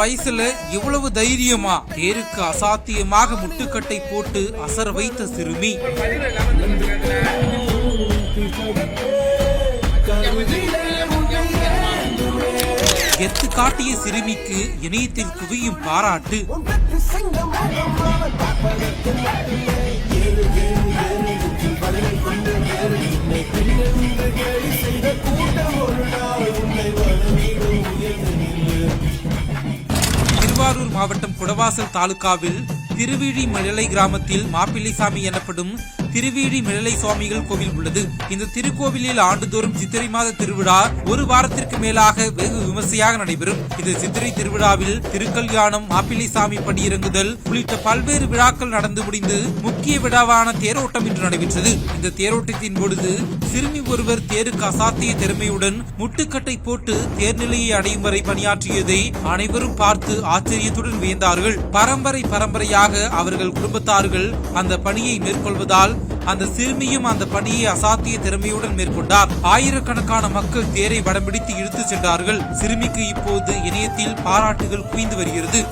வயசுல இவ்வளவு தைரியமா தேருக்கு அசாத்தியமாக முட்டுக்கட்டை போட்டு அசர வைத்த சிறுமி. எத்து காட்டிய சிறுமிக்கு இணையத்தில் குவியும் பாராட்டு. திருவாரூர் மாவட்டம் குடவாசல் தாலுகாவில் திருவிழி மழலை கிராமத்தில் மாப்பிள்ளைசாமி எனப்படும் திருவிழி மிழலை சுவாமிகள் கோவில் உள்ளது. இந்த திருக்கோவிலில் ஆண்டுதோறும் சித்திரை மாத திருவிழா ஒரு வாரத்திற்கு மேலாக வெகு விமர்சையாக நடைபெறும். இந்த சித்திரை திருவிழாவில் திருக்கல்யாணம் மாப்பிள்ளைசாமி படியிறங்குதல் உள்ளிட்ட பல்வேறு விழாக்கள் நடந்து முடிந்து முக்கிய விழாவான தேரோட்டம் இன்று நடைபெற்றது. இந்த தேரோட்டத்தின் பொழுது சிறுமி ஒருவர் தேருக்கு அசாத்திய திறமையுடன் முட்டுக்கட்டை போட்டு தேர்நிலையை அடையும் வரை பணியாற்றியதை அனைவரும் பார்த்து ஆச்சரியத்துடன் வியந்தார்கள். பரம்பரை பரம்பரையாக அவர்கள் குடும்பத்தார்கள் அந்த பணியை மேற்கொள்வதால் அந்த சிறுமியும் அந்த பணியை அசாத்திய திறமையுடன் மேற்கொண்டார். ஆயிரக்கணக்கான மக்கள் தேரை வடம்பிடித்து இழுத்து சென்றார்கள். சிறுமிக்கு இப்போது இணையத்தில் பாராட்டுகள் குவிந்து வருகிறது.